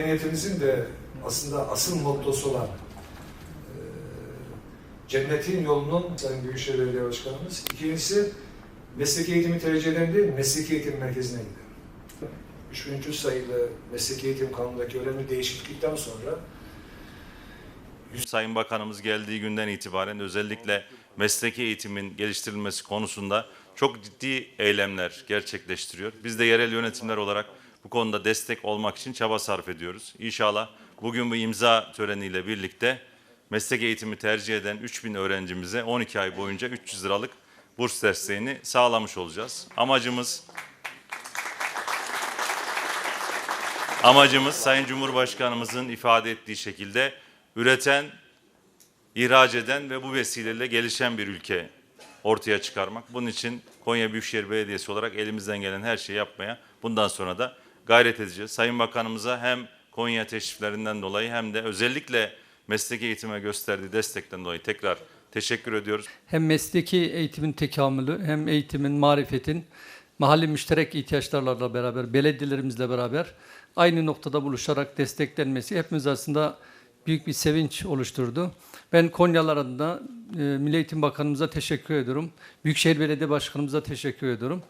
Medeniyetimizin de aslında asıl mottosu olan e, cennetin yolunun Sayın Büyükşehir Belediye Başkanımız. İkincisi mesleki eğitimi tercih eden değil, mesleki eğitim merkezine giden. 3300 sayılı mesleki eğitim kanunundaki önemli değişiklikten sonra Sayın Bakanımız geldiği günden itibaren özellikle mesleki eğitimin geliştirilmesi konusunda çok ciddi eylemler gerçekleştiriyor. Biz de yerel yönetimler olarak bu konuda destek olmak için çaba sarf ediyoruz. İnşallah bugün bu imza töreniyle birlikte meslek eğitimi tercih eden 3000 öğrencimize 12 ay boyunca 300 liralık burs desteğini sağlamış olacağız. Amacımız Amacımız Sayın Cumhurbaşkanımızın ifade ettiği şekilde üreten, ihraç eden ve bu vesileyle gelişen bir ülke ortaya çıkarmak. Bunun için Konya Büyükşehir Belediyesi olarak elimizden gelen her şeyi yapmaya bundan sonra da gayret edeceğiz. Sayın Bakanımıza hem Konya teşriflerinden dolayı hem de özellikle meslek eğitime gösterdiği destekten dolayı tekrar teşekkür ediyoruz. hem mesleki eğitimin tekamülü hem eğitimin, marifetin mahalli müşterek ihtiyaçlarla beraber, belediyelerimizle beraber aynı noktada buluşarak desteklenmesi hepimiz aslında büyük bir sevinç oluşturdu. Ben Konyalar adına e, Milli Eğitim Bakanımıza teşekkür ediyorum. Büyükşehir Belediye Başkanımıza teşekkür ediyorum.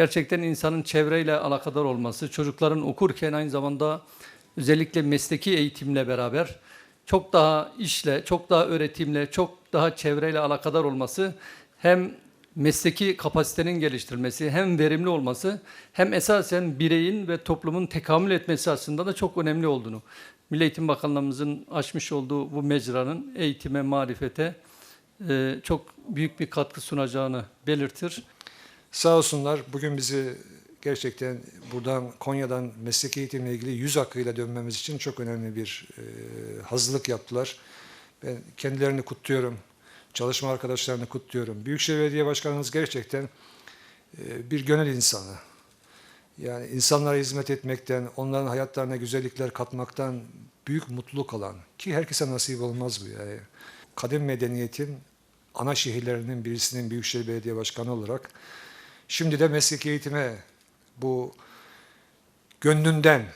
Gerçekten insanın çevreyle alakadar olması, çocukların okurken aynı zamanda özellikle mesleki eğitimle beraber çok daha işle, çok daha öğretimle, çok daha çevreyle alakadar olması hem mesleki kapasitenin geliştirilmesi, hem verimli olması, hem esasen bireyin ve toplumun tekamül etmesi aslında da çok önemli olduğunu, Milli Eğitim Bakanlığımızın açmış olduğu bu mecranın eğitime, marifete e, çok büyük bir katkı sunacağını belirtir. Sağ olsunlar bugün bizi gerçekten buradan Konya'dan meslek eğitimle ilgili yüz hakkıyla dönmemiz için çok önemli bir e, hazırlık yaptılar. Ben kendilerini kutluyorum. Çalışma arkadaşlarını kutluyorum. Büyükşehir Belediye Başkanımız gerçekten e, bir gönül insanı. Yani insanlara hizmet etmekten, onların hayatlarına güzellikler katmaktan büyük mutluluk alan ki herkese nasip olmaz bu yani. Kadim medeniyetin ana şehirlerinin birisinin Büyükşehir Belediye Başkanı olarak şimdi de mesleki eğitime bu gönlünden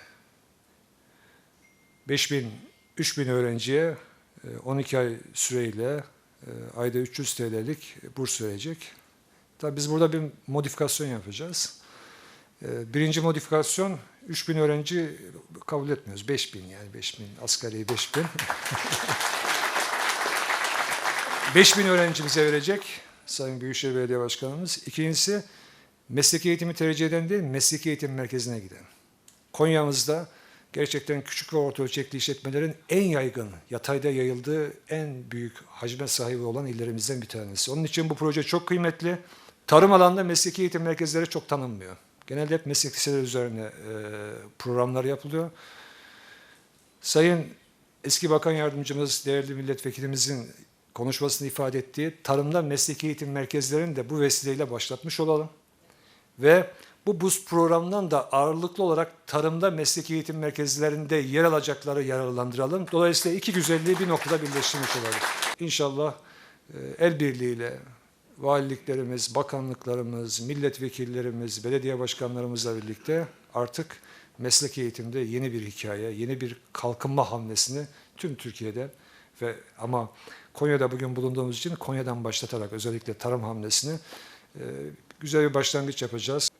5000 3000 öğrenciye e, 12 ay süreyle e, ayda 300 TL'lik burs verecek. Tabii biz burada bir modifikasyon yapacağız. E, Birinci modifikasyon 3000 öğrenci kabul etmiyoruz. 5000 yani 5000 asgari 5000. 5000 öğrencimize verecek Sayın Büyükşehir Belediye Başkanımız. İkincisi mesleki eğitimi tercih eden değil, mesleki eğitim merkezine giden. Konya'mızda gerçekten küçük ve orta ölçekli işletmelerin en yaygın, yatayda yayıldığı en büyük hacme sahibi olan illerimizden bir tanesi. Onun için bu proje çok kıymetli. Tarım alanında mesleki eğitim merkezleri çok tanınmıyor. Genelde hep meslek liseleri üzerine e, programlar yapılıyor. Sayın eski bakan yardımcımız, değerli milletvekilimizin konuşmasını ifade ettiği tarımda mesleki eğitim merkezlerini de bu vesileyle başlatmış olalım. Ve bu buz programından da ağırlıklı olarak tarımda mesleki eğitim merkezlerinde yer alacakları yararlandıralım. Dolayısıyla iki güzelliği bir noktada birleştirmiş olalım. İnşallah e, el birliğiyle valiliklerimiz, bakanlıklarımız, milletvekillerimiz, belediye başkanlarımızla birlikte artık meslek eğitimde yeni bir hikaye, yeni bir kalkınma hamlesini tüm Türkiye'de ve ama Konya'da bugün bulunduğumuz için Konya'dan başlatarak özellikle tarım hamlesini e, güzel bir başlangıç yapacağız.